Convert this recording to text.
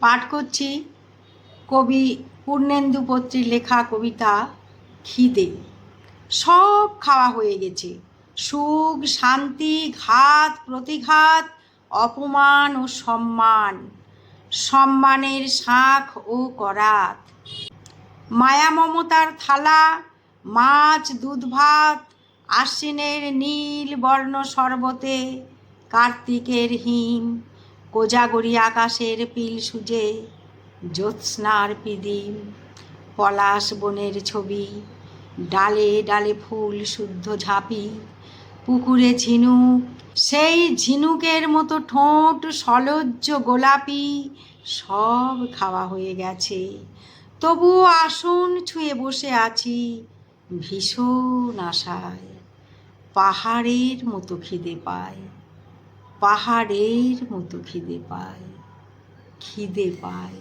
পাঠ করছি। কবি পূর্ণেন্দু পত্রীর লেখা কবিতা খিদে। সব খাওয়া হয়ে গেছে। সুখ, শান্তি, ঘাত, প্রতিঘাত, অপমান ও সম্মান। সম্মানের শাঁখ ও করাত। মায়া মমতার থালা, মাছ, দুধ, ভাত, আশ্বিনের নীল বর্ণ শরবতে কার্তিকের হিম। কোজাগরি আকাশের পিল সুজে, জ্যোৎস্নার পিদিম, পলাশ বনের ছবি, ডালে ডালে ফুল শুদ্ধ ঝাঁপি, পুকুরে ঝিনুক, সেই ঝিনুকের মতো ঠোঁট সলজ্জ গোলাপি, সব খাওয়া হয়ে গেছে। তবুও আসন ছুঁয়ে বসে আছি ভীষণ আশায়, পাহাড়ের মতো খিদে পায়। পাহাড়ের মতো খিদে পায় খিদে পায়।